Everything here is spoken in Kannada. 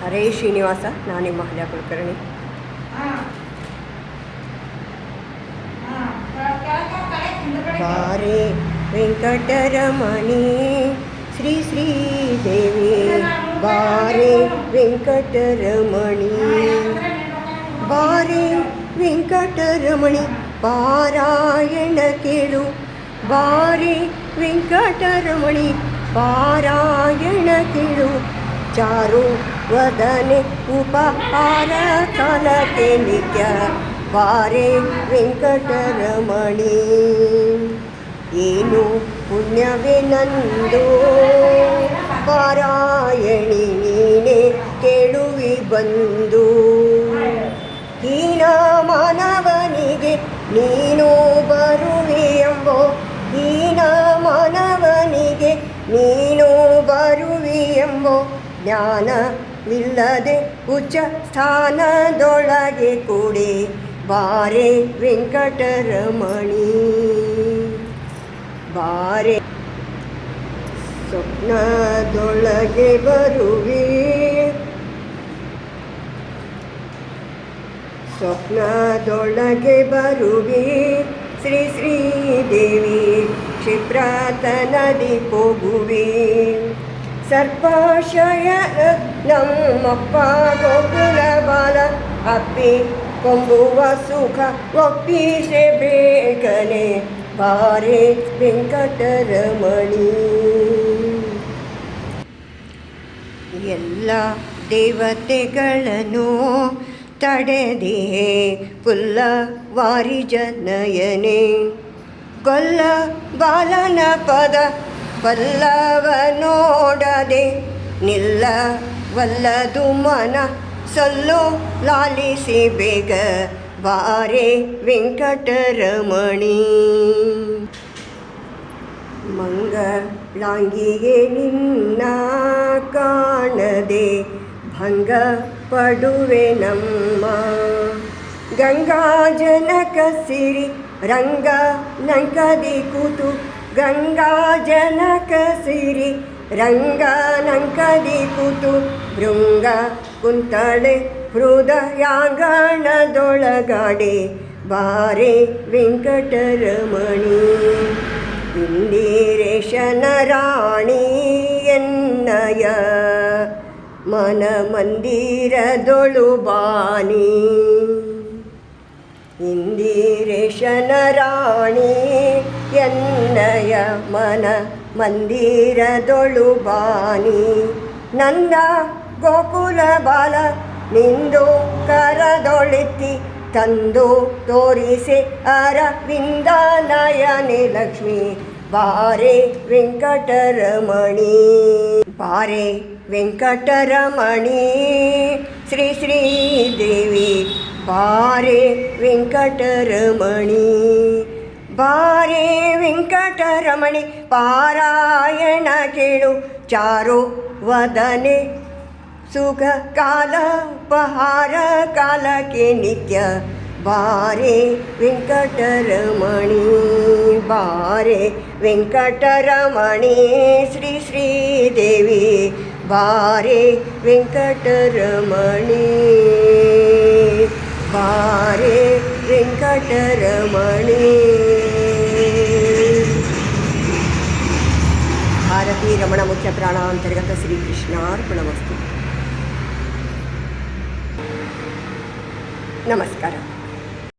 ಹರೇ ಶ್ರೀನಿವಾಸ ನಾನು ನಿಮ್ಮ ಮಹಿಳಾ ಕುಲಕರ್ಣಿ ಬಾರೆ ವೆಂಕಟರಮಣಿ ಶ್ರೀ ಶ್ರೀದೇವಿ ಬಾರೆ ವೆಂಕಟರಮಣಿ ಬಾರೆ ವೆಂಕಟರಮಣಿ ಪಾರಾಯಣ ಕೇಳು ಬಾರೆ ವೆಂಕಟರಮಣಿ ಪಾರಾಯಣ ಕೇಳು ಚಾರು ವದನೆ ಉಪಹಾರ ಕಾಲಕ್ಕೆ ನಿತ್ಯ ಬಾರೆ ವೆಂಕಟರಮಣಿ ಏನು ಪುಣ್ಯವೇ ನಂದು ಪಾರಾಯಣಿ ನೀನೆ ಕೇಳುವಿ ಬಂದು ಹೀನ ಮಾನವನಿಗೆ ನೀನು ಬರುವಿ ಎಂಬೋ ಹೀನ ಮಾನವನಿಗೆ ನೀನು ಬರುವಿ ಎಂಬೋ ಜ್ಞಾನವಿಲ್ಲದೆ ಉಚ್ಚ ಸ್ಥಾನದೊಳಗೆ ಕೂಡಿ ಬಾರೆ ವೆಂಕಟರಮಣಿ. ಬಾರೆ ಸ್ವಪ್ನದೊಳಗೆ ಬರುವೆ. ಸ್ವಪ್ನದೊಳಗೆ ಬರುವೆ. ಶ್ರೀ ಶ್ರೀದೇವಿ ಕ್ಷಿಪ್ರಾತ ನದಿ ಹೋಗುವಿ. ಸರ್ಪಾಶಯ ನಮ್ಮಪ್ಪ ಗೋಕುಲ ಬಾಲ ಅಪ್ಪಿ ಕೊಂಬುವ ಸುಖ ಒಪ್ಪಿಸೆ ಬೇಕನೆ, ಬಾರೆ ವೆಂಕಟರಮಣಿ. ಎಲ್ಲ ದೇವತೆಗಳನ್ನು ತಡೆದೇ ಪುಲ್ಲ ವಾರಿ ಜನಯನೆ ಕೊಲ್ಲ ಬಾಲನ ಪದ ಪಲ್ಲವ ನೋಡದೆ ನಿಲ್ಲವಲ್ಲದು ಮನ ಸಲ್ಲೋ ಲಾಲಿಸಿ ಬೇಗ ಬಾರೆ ವೆಂಕಟರಮಣಿ. ಮಂಗಳಾಂಗಿಗೆ ನಿನ್ನ ಕಾಣದೆ ಭಂಗ ಪಡುವೆ ನಮ್ಮ ಗಂಗಾಜನಕ ಸಿರಿ ರಂಗ ನಂಕದಿ ಕೂತು ಗಂಗಾ ಜನಕ ಸಿರಿ, ರಂಗ ನಂಕದಿ ಕೂತು ಭೃಂಗ ಕುಂತಳೆ ಹೃದಯಾಂಗಣದೊಳಗಾಡೆ ಬಾರೆ ವೆಂಕಟರಮಣಿ. ಇಂದಿರೇಶನ ರಾಣಿ ಎನ್ನಯ ಮನ ಮಂದಿರದೊಳು ಬಾನಿ. ಇಂದಿರೇಶನ ರಾಣಿ ಎನ್ನಯ ಮನ ಮಂದಿರದೊಳು ಬಾನಿ ನಂದ ಗೋಕುಲ ಬಾಲ ನಿಂದು ಕರದೊಳಿತಿ ತಂದು ತೋರಿಸಿ ಅರವಿಂದ ನಯನೆ ಲಕ್ಷ್ಮಿ. ಬಾರೆ ವೆಂಕಟರಮಣಿ. ಬಾರೆ ವೆಂಕಟರಮಣಿ ಶ್ರೀ ಶ್ರೀ ದೇವಿ. ಬಾರೆ ವೆಂಕಟರಮಣಿ. ಬಾರೆ ವೆಂಕಟರಮಣಿ ಪಾರಾಯಣ ಕೇಳು ಚಾರು ವದನೆ ಸುಖ ಕಾಲ ಉಪಹಾರ ಕಾಲಕ್ಕೆ ನಿತ್ಯ ಬಾರೆ ವೆಂಕಟರಮಣಿ ಬಾರೆ ವೆಂಕಟರಮಣಿ ಶ್ರೀ ಶ್ರೀದೇವಿ ಬಾರೆ ವೆಂಕಟರಮಣಿ ಬಾರೆ ವೆಂಕಟರಮಣಿ భారతీ రమణ ముఖ్య ప్రాణాంతర్గత శ్రీకృష్ణార్పణ వస్తు నమస్కారం.